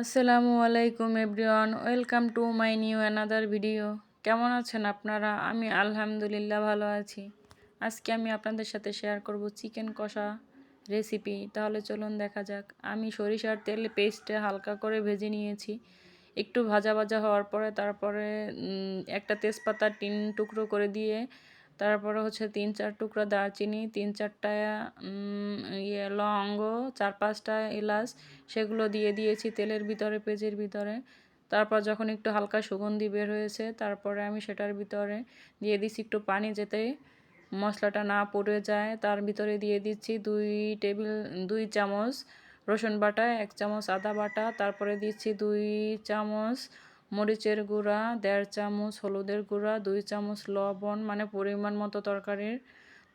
আসসালামু আলাইকুম everyone, welcome to my new another video. কেমন আছেন আপনারা? আমি আলহামদুলিল্লাহ ভালো আছি। আজকে আমি আপনাদের সাথে শেয়ার করব চিকেন কষা রেসিপি। তাহলে চলুন দেখা যাক। আমি সরিষার তেল পেস্টে হালকা করে ভেজে নিয়েছি। একটু ভাজা ভাজা হওয়ার পরে তারপরে একটা তেজপাতা টিন টুকরো করে দিয়ে তারপরে হচ্ছে তিন চার টুকরা দারচিনি, তিন চারটা ইয়ে লঙ্গ চার পাঁচটা এলাচ, সেগুলো দিয়ে দিয়েছি তেলের ভিতরে পেঁচের ভিতরে। তারপর যখন একটু হালকা সুগন্ধি বের হয়েছে, তারপরে আমি সেটার ভিতরে দিয়ে দিচ্ছি একটু পানি যেতে মশলাটা না পড়ে যায়। তার ভিতরে দিয়ে দিচ্ছি দুই টেবিল, দুই চামচ রসুন বাটা, এক চামচ আদা বাটা, তারপরে দিচ্ছি দুই চামচ মরিচের গুঁড়া, দেড় চামচ হলুদের গুঁড়া, দুই চামচ লবণ মানে পরিমাণ মতো তরকারির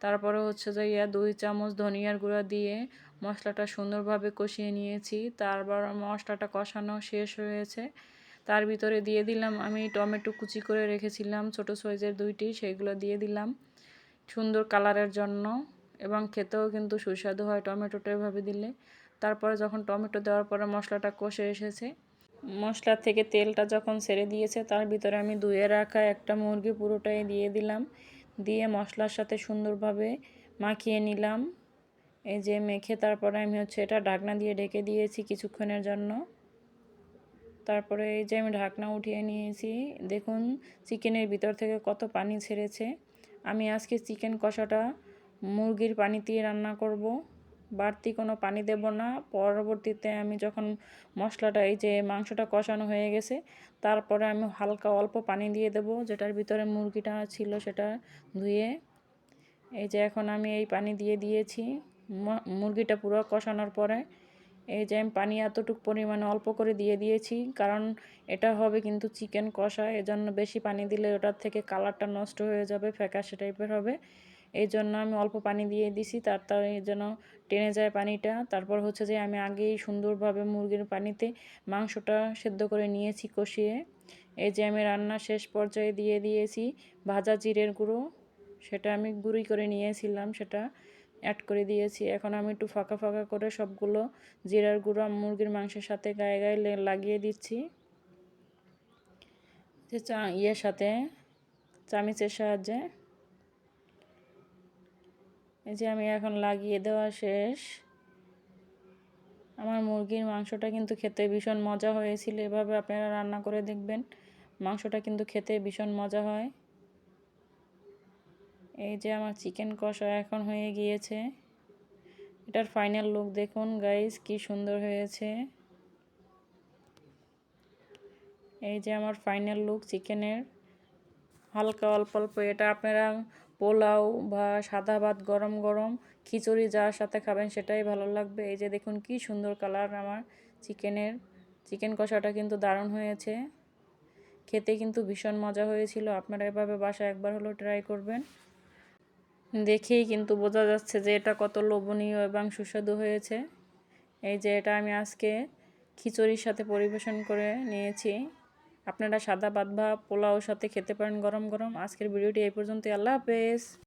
তারপরে হচ্ছে যে ইয়া দুই চামচ ধনিয়ার গুঁড়া দিয়ে মশলাটা সুন্দরভাবে কষিয়ে নিয়েছি। তারপর মশলাটা কষানো শেষ হয়েছে। তার ভিতরে দিয়ে দিলাম আমি টমেটো কুচি করে রেখেছিলাম, ছোট সাইজের দুইটি সেইগুলো দিয়ে দিলাম সুন্দর কালারের জন্য। এবং খেতেও কিন্তু সুস্বাদু হয় টমেটোটা এভাবে দিলে। তারপরে যখন টমেটো দেওয়ার পরে মশলাটা কষে এসেছে মশলা থেকে তেলটা যখন ছেড়ে দিয়েছে, তার ভিতরে আমি ধুয়ে রাখা একটা মুরগি পুরোটাই দিয়ে দিলাম। দিয়ে মশলার সাথে সুন্দরভাবে মাখিয়ে নিলাম। এই যে মেখে তারপরে আমি হচ্ছে এটা ঢাকনা দিয়ে ঢেকে দিয়েছি কিছুক্ষণের জন্য। তারপরে এই যে আমি ঢাকনা উঠিয়ে নিয়েছি। দেখুন চিকেনের ভিতর থেকে কত পানি ছেড়েছে। আমি আজকে চিকেন কষাটা মুরগির পানি দিয়ে রান্না করব। বাড়তি কোনো পানি দেব না। পরবর্তীতে আমি যখন মশলাটা, এই যে মাংসটা কষানো হয়ে গেছে, তারপরে আমি হালকা অল্প পানি দিয়ে দেব, যেটার ভিতরে মুরগিটা ছিল সেটা ধুয়ে। এই যে এখন আমি এই পানি দিয়ে দিয়েছি মুরগিটা পুরো কষানোর পরে। এই যে আমি পানি এতটুকু পরিমাণে অল্প করে দিয়ে দিয়েছি, কারণ এটা হবে কিন্তু চিকেন কষা, এজন্য বেশি পানি দিলে ওটার থেকে কালারটা নষ্ট হয়ে যাবে, ফ্যাকাশে টাইপের হবে। এই জন্য আমি অল্প পানি দিয়ে দিছি, তার তার যেন টেনে যায় পানিটা। তারপর হচ্ছে যে আমি আগেই সুন্দরভাবে মুরগির পানিতে মাংসটা সেদ্ধ করে নিয়েছি কষিয়ে। এই যে আমি রান্না শেষ পর্যায়ে দিয়ে দিয়েছি ভাজা জিরের গুঁড়ো, সেটা আমি গুঁড়ি করে নিয়েছিলাম, সেটা অ্যাড করে দিয়েছি। এখন আমি একটু ফাঁকা ফাঁকা করে সবগুলো জিরার গুঁড়ো মুরগির মাংসের সাথে গায়ে গায়ে লাগিয়ে দিচ্ছি। যে চা ইয়ের সাথে চামিচের সাহায্যে। এই যে আমি এখন লাগিয়ে দেওয়া শেষ। আমার মুরগির মাংসটা কিন্তু খেতে ভীষণ মজা হয়েছিল। এভাবে আপনারা রান্না করে দেখবেন, মাংসটা কিন্তু খেতে ভীষণ মজা হয়। এই যে আমার চিকেন কষা এখন হয়ে গিয়েছে। এটার ফাইনাল লুক দেখুন, গাইস, কি সুন্দর হয়েছে। এই যে আমার ফাইনাল লুক চিকেনের। হালকা অল্প অল্প এটা আপনারা পোলাও বা সাদা ভাত গরম গরম, খিচুড়ি যার সাথে খাবেন সেটাই ভালো লাগবে। এই যে দেখুন কি সুন্দর কালার আমার চিকেনের। চিকেন কষাটা কিন্তু দারুণ হয়েছে। খেতে কিন্তু ভীষণ মজা হয়েছিল। আপনারা এভাবে বাসা একবার হলো ট্রাই করবেন। দেখেই কিন্তু বোঝা যাচ্ছে যে এটা কত লোভনীয় এবং সুস্বাদু হয়েছে। এই যে এটা আমি আজকে খিচুড়ির সাথে পরিবেশন করে নিয়েছি। আপনারা সাদা ভাত বা পোলাওর সাথে খেতে পারেন গরম গরম। আজকের ভিডিওটি এই পর্যন্ত আল্লাহ হাফেজ।